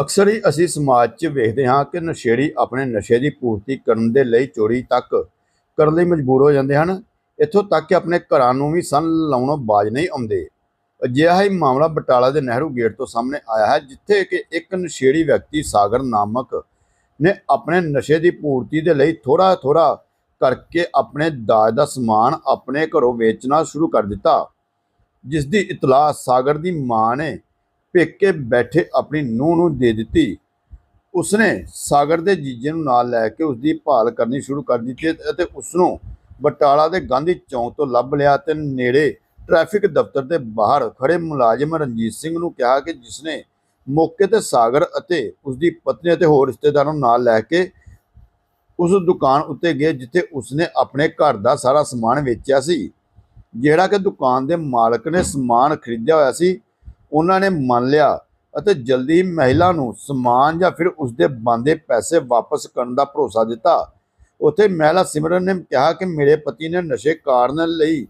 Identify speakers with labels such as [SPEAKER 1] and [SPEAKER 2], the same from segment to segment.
[SPEAKER 1] ਅਕਸਰ ਹੀ ਅਸੀਂ ਸਮਾਜ 'ਚ ਵੇਖਦੇ ਹਾਂ ਕਿ ਨਸ਼ੇੜੀ ਆਪਣੇ ਨਸ਼ੇ ਦੀ ਪੂਰਤੀ ਕਰਨ ਦੇ ਲਈ ਚੋਰੀ ਤੱਕ ਕਰਨ ਲਈ ਮਜਬੂਰ ਹੋ ਜਾਂਦੇ ਹਨ। ਇੱਥੋਂ ਤੱਕ ਕਿ ਆਪਣੇ ਘਰਾਂ ਨੂੰ ਵੀ ਸੰਨ ਲਾਉਣੋਂ ਬਾਜ ਨਹੀਂ ਆਉਂਦੇ। ਅਜਿਹਾ ਹੀ ਮਾਮਲਾ ਬਟਾਲਾ ਦੇ ਨਹਿਰੂ ਗੇਟ ਤੋਂ ਸਾਹਮਣੇ ਆਇਆ ਹੈ, ਜਿੱਥੇ ਕਿ ਇੱਕ ਨਸ਼ੇੜੀ ਵਿਅਕਤੀ ਸਾਗਰ ਨਾਮਕ ਨੇ ਆਪਣੇ ਨਸ਼ੇ ਦੀ ਪੂਰਤੀ ਦੇ ਲਈ ਥੋੜਾ ਥੋੜਾ ਕਰਕੇ ਆਪਣੇ ਦਾਜ ਦਾ ਸਮਾਨ ਆਪਣੇ ਘਰੋਂ ਵੇਚਣਾ ਸ਼ੁਰੂ ਕਰ ਦਿੱਤਾ। ਜਿਸ ਦੀ ਇਤਲਾਹ ਸਾਗਰ ਦੀ ਮਾਂ ਨੇ ਪੇਕੇ ਬੈਠੇ ਆਪਣੀ ਨੂੰਹ ਨੂੰ ਦੇ ਦਿੱਤੀ। ਉਸਨੇ ਸਾਗਰ ਦੇ ਜੀਜੇ ਨੂੰ ਨਾਲ ਲੈ ਕੇ ਉਸ ਦੀ ਭਾਲ ਕਰਨੀ ਸ਼ੁਰੂ ਕਰ ਦਿੱਤੀ ਅਤੇ ਉਸ ਨੂੰ ਬਟਾਲਾ ਦੇ ਗਾਂਧੀ ਚੌਂਕ ਤੋਂ ਲੱਭ ਲਿਆ ਤੇ ਨੇੜੇ ਟ੍ਰੈਫਿਕ ਦਫ਼ਤਰ ਦੇ ਬਾਹਰ ਖੜੇ ਮੁਲਾਜ਼ਮ ਰਣਜੀਤ ਸਿੰਘ ਨੂੰ ਕਿਹਾ ਕਿ ਜਿਸਨੇ ਮੌਕੇ ਤੇ ਸਾਗਰ ਅਤੇ ਉਸ ਦੀ ਪਤਨੀ ਅਤੇ ਹੋਰ ਰਿਸ਼ਤੇਦਾਰਾਂ ਨੂੰ ਨਾਲ ਲੈ ਕੇ ਉਸ ਦੁਕਾਨ ਉੱਤੇ ਗਏ, ਜਿੱਥੇ ਉਸਨੇ ਆਪਣੇ ਘਰ ਦਾ ਸਾਰਾ ਸਮਾਨ ਵੇਚਿਆ ਸੀ। ਜਿਹੜਾ ਕਿ ਦੁਕਾਨ ਦੇ ਮਾਲਕ ਨੇ ਸਮਾਨ ਖਰੀਦਿਆ ਹੋਇਆ ਸੀ ਉਹਨਾਂ ਨੇ ਮੰਨ ਲਿਆ ਅਤੇ ਜਲਦੀ ਮਹਿਲਾ ਨੂੰ ਸਮਾਨ ਜਾਂ ਫਿਰ ਉਸਦੇ ਬੰਦੇ ਪੈਸੇ ਵਾਪਸ ਕਰਨ ਦਾ ਭਰੋਸਾ ਦਿੱਤਾ। ਉੱਥੇ ਮਹਿਲਾ ਸਿਮਰਨ ਨੇ ਕਿਹਾ ਕਿ ਮੇਰੇ ਪਤੀ ਨੇ ਨਸ਼ੇ ਕਾਰਨ ਲਈ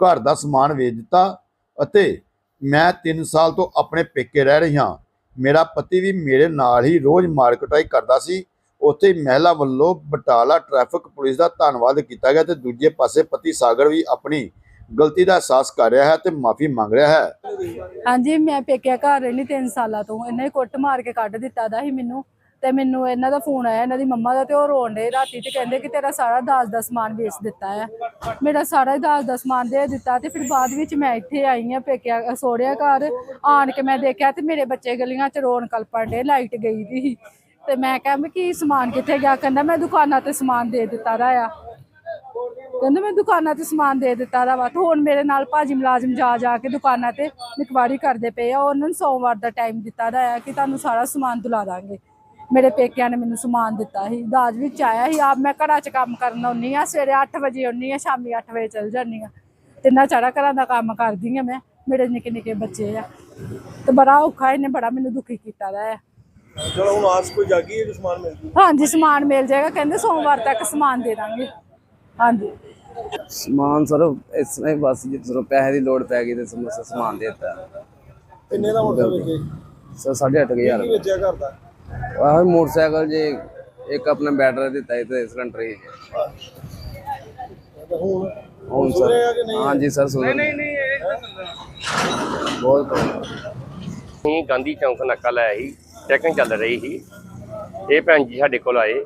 [SPEAKER 1] ਘਰ ਦਾ ਸਮਾਨ ਵੇਚ ਦਿੱਤਾ ਅਤੇ ਮੈਂ 3 ਸਾਲ ਤੋਂ ਆਪਣੇ ਪੇਕੇ ਰਹਿ ਰਹੀ ਹਾਂ। ਮੇਰਾ ਪਤੀ ਵੀ ਮੇਰੇ ਨਾਲ ਹੀ ਰੋਜ਼ ਮਾਰਕਟਾਈ ਕਰਦਾ ਸੀ। ਉੱਥੇ ਮਹਿਲਾ ਵੱਲੋਂ ਬਟਾਲਾ ਟ੍ਰੈਫਿਕ ਪੁਲਿਸ ਦਾ ਧੰਨਵਾਦ ਕੀਤਾ ਗਿਆ ਤੇ ਦੂਜੇ ਪਾਸੇ ਪਤੀ ਸਾਗਰ ਵੀ ਆਪਣੀ ਗਲਤੀ ਦਾ ਅਹਿਸਾਸ ਕਰ ਰਿਹਾ ਹੈ ਤੇ ਮਾਫੀ ਮੰਗ ਰਿਹਾ ਹੈ।
[SPEAKER 2] ਹਾਂਜੀ, ਮੈਂ ਪੇਕਿਆ ਘਰ ਰਹਿਣੀ 3 ਸਾਲਾਂ ਤੋਂ। ਇਹਨੇ ਕੁੱਟ ਮਾਰ ਕੇ ਕੱਢ ਦਿੱਤਾ ਦਾ ਸੀ ਮੈਨੂੰ। ਤੇ ਮੈਨੂੰ ਇਹਨਾਂ ਦਾ ਫੋਨ ਆਇਆ, ਇਹਨਾਂ ਦੀ ਮੰਮਾ ਦਾ ਤੇ ਉਹ ਰੋਣ ਡੇ ਰਾਤੀ ਤੇ ਕਹਿੰਦੇ ਕਿ ਤੇਰਾ ਸਾਰਾ ਦਾਜ ਦਾ ਸਮਾਨ ਵੇਚ ਦਿੱਤਾ ਹੈ। ਮੇਰਾ ਸਾਰਾ ਹੀ ਦਾਜ ਦਾ ਸਮਾਨ ਦੇ ਦਿੱਤਾ ਤੇ ਫਿਰ ਬਾਅਦ ਵਿੱਚ ਮੈਂ ਇੱਥੇ ਆਈ ਆ ਪੇਕਿਆ ਸੋੜਿਆ ਘਰ। ਆਣ ਕੇ ਮੈਂ ਦੇਖਿਆ ਤੇ ਮੇਰੇ ਬੱਚੇ ਗਲੀਆਂ 'ਚ ਰੋਣ ਕਲਪਣ ਡੇ ਲਾਈਟ ਗਈ ਦੀ ਤੇ ਮੈਂ ਕਿਹਾ, ਮੈਂ ਕੀ ਸਮਾਨ ਕਿੱਥੇ ਗਿਆ? ਕਹਿੰਦਾ, ਮੈਂ ਦੁਕਾਨਾਂ ਤੇ ਸਮਾਨ ਦੇ ਦਿੱਤਾ ਦਾ ਆ। ਕਹਿੰਦਾ ਮੈਂ ਦੁਕਾਨਾਂ ਤੇ ਸਮਾਨ ਦੇ ਦਿੱਤਾ ਦਾ ਵਾ ਤੇ ਹੁਣ ਮੇਰੇ ਨਾਲ ਭਾਜੀ ਮੁਲਾਜ਼ਮ ਜਾ ਜਾ ਕੇ ਦੁਕਾਨਾਂ ਤੇ ਨਿਕਵਾਰੀ ਕਰਦੇ ਪਏ ਆ। ਉਹਨਾਂ ਨੂੰ ਸੋਮਵਾਰ ਦਾ ਟਾਈਮ ਦਿੱਤਾ ਦਾ ਆ ਕਿ ਤੁਹਾਨੂੰ ਸਾਰਾ ਸਮਾਨ ਦਿਲਾ ਦਾਂਗੇ। ਮੇਰੇ ਪੇਕਿਆਂ ਨੇ ਮੈਨੂੰ ਸਮਾਨ ਦਿੱਤਾ ਸੀ ਦਾਜ ਵਿੱਚ ਆਇਆ ਸੀ। ਆਪ ਮੈਂ ਘਰਾਂ 'ਚ ਕੰਮ ਕਰਨ ਆਉਂਦੀ ਆ ਸਵੇਰੇ 8 ਵਜੇ ਆਉਂਦੀ ਆ ਸ਼ਾਮੀ 8 ਵਜੇ ਚਲ ਜਾਂਦੀ ਆ ਤਿੰਨਾਂ ਚਾਰਾਂ ਘਰਾਂ ਦਾ ਕੰਮ ਕਰਦੀ ਆ ਮੈਂ ਮੇਰੇ ਨਿੱਕੇ ਨਿੱਕੇ ਬੱਚੇ ਆ। ਤੇ ਬੜਾ ਔਖਾ ਇਹਨੇ ਬੜਾ ਮੈਨੂੰ ਦੁਖੀ ਕੀਤਾ ਦਾ ਆ।
[SPEAKER 3] ਚਲੋ ਹੁਣ ਆਸ ਕੋਈ ਜਾਗੀ ਹੈ ਕਿ ਸਮਾਨ ਮਿਲ ਜੂ?
[SPEAKER 2] ਹਾਂਜੀ ਸਮਾਨ ਮਿਲ ਜਾਏਗਾ ਕਹਿੰਦੇ ਸੋਮਵਾਰ ਤੱਕ ਸਮਾਨ ਦੇ ਦਾਂਗੇ। ਹਾਂਜੀ।
[SPEAKER 4] ਸਮਾਨ ਸਰ ਇਸ ਤਰ੍ਹਾਂ ਹੀ ਬਸ ਜਦੋਂ ਪੈਸੇ ਦੀ ਲੋੜ ਪੈ ਗਈ ਤੇ ਸਮੋਸਾ ਸਮਾਨ ਦੇ ਦਿੱਤਾ।
[SPEAKER 3] ਕਿੰਨੇ ਦਾ ਮੋਟਰ ਵੇਚੇ
[SPEAKER 4] ਸਰ 8500
[SPEAKER 3] ਕੀ ਵੇਚਿਆ ਘਰ ਦਾ?
[SPEAKER 4] ਆਹ ਮੋਟਰਸਾਈਕਲ ਜੇ ਇੱਕ ਆਪਣਾ ਬੈਟਰੀ ਦਿੱਤਾ ਤੇ ਸਿਲੰਡਰ ਹੀ
[SPEAKER 3] ਹੁਣ?
[SPEAKER 4] ਹੁਣ ਸਰ? ਹਾਂਜੀ ਸਰ ਸੁਧਰ ਨਹੀਂ ਨਹੀਂ ਬਹੁਤ
[SPEAKER 5] ਅਸੀਂ ਗਾਂਧੀ ਚੌਂਕ ਨਾਕਾ ਲਾਇਆ ਸੀ ਚੈਕਿੰਗ ਚੱਲ ਰਹੀ ਸੀ। ਇਹ ਭੈਣ ਜੀ ਸਾਡੇ ਕੋਲ ਆਏ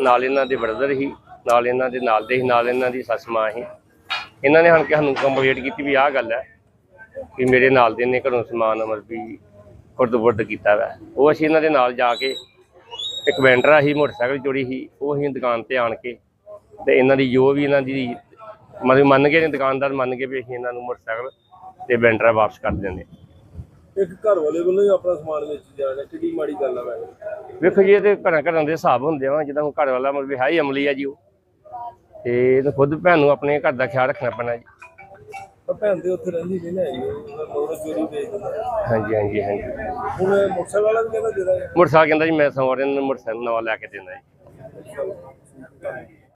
[SPEAKER 5] ਨਾਲ ਇਹਨਾਂ ਦੇ ਬ੍ਰਦਰ ਸੀ। ਨਾਲ ਇਹਨਾਂ ਦੇ ਨਾਲ ਦੇ ਸੀ ਨਾਲ ਇਹਨਾਂ ਦੀ ਸੱਸ ਮਾਂ ਸੀ ਇਹਨਾਂ ਨੇ ਹਣ ਕੇ ਸਾਨੂੰ ਕੰਪਲੀਟ ਕੀਤੀ ਵੀ ਆਹ ਗੱਲ ਹੈ ਕਿ ਮੇਰੇ ਨਾਲ ਦੇ ਨੇ ਘਰੋਂ ਸਮਾਨ ਅਮਰ ਵੀ ਖੁਰਦ-ਬੁਰਦ ਕੀਤਾ ਵਾ। ਉਹ ਅਸੀਂ ਇਹਨਾਂ ਦੇ ਨਾਲ ਜਾ ਕੇ ਇੱਕ ਵੈਂਡਰਾ ਸੀ ਮੋਟਰਸਾਈਕਲ ਚੋਰੀ ਸੀ ਉਹ ਅਸੀਂ ਦੁਕਾਨ ਤੇ ਆਣ ਕੇ ਤੇ ਇਹਨਾਂ ਦੀ ਜੋ ਵੀ ਇਹਨਾਂ ਦੀ ਮਤਲਬ ਮੰਨ ਗਏ ਨੇ ਦੁਕਾਨਦਾਰ ਮੰਨ ਗਏ ਵੀ ਅਸੀਂ ਇਹਨਾਂ ਨੂੰ ਮੋਟਰਸਾਈਕਲ ਤੇ ਵੈਂਡਰਾ ਵਾਪਸ ਕਰ ਦਿੰਦੇ।
[SPEAKER 3] ਇੱਕ ਘਰ ਵਾਲੇ ਵੱਲੋਂ ਹੀ ਆਪਣਾ ਸਮਾਨ ਵੇਚੀ ਜਾ ਰਿਹਾ ਮਾੜੀ ਗੱਲ ਆ ਵੈਸੇ।
[SPEAKER 5] ਵੇਖੋ ਜੀ ਇਹ ਤੇ ਘਰਾਂ ਘਰਾਂ ਦੇ ਹਿਸਾਬ ਹੁੰਦੇ ਆ ਜਿੱਦਾਂ ਹੁਣ ਘਰ ਵਾਲਾ ਮਤਲਬ ਹੈ ਹੀ ਅਮਲੀ ਆ ਜੀ ਉਹ। ਤੇ ਇਹ ਤਾਂ ਖੁਦ ਭੈਣ ਨੂੰ ਆਪਣੇ ਘਰ ਦਾ ਖਿਆਲ ਰੱਖਣਾ ਪੈਣਾ ਜੀ।
[SPEAKER 3] ਪਰ ਭੈਣ ਤੇ ਉੱਥੇ ਰਹਿੰਦੀ ਨਹੀਂ ਨਾ ਹੈਗੀ ਲੋੜ ਚੋਰੀ ਵੇਚ ਦਿੰਦਾ।
[SPEAKER 5] ਹਾਂਜੀ ਹਾਂਜੀ ਹਾਂਜੀ।
[SPEAKER 3] ਹੁਣ ਮੋਟਰਸਾਈਕਲ ਵਾਲਾ ਵੀ ਕਹਿੰਦਾ ਦੇ ਦਾਂਗੇ।
[SPEAKER 5] ਮੋਟਰਸਾਈਕਲ ਕਹਿੰਦਾ ਜੀ ਮੈਂ ਸਵਾਰਿਆਂ ਨੂੰ ਮੋਟਰਸਾਈਕਲ ਨਵਾਂ ਲੈ ਕੇ ਦੇਣਾ ਜੀ।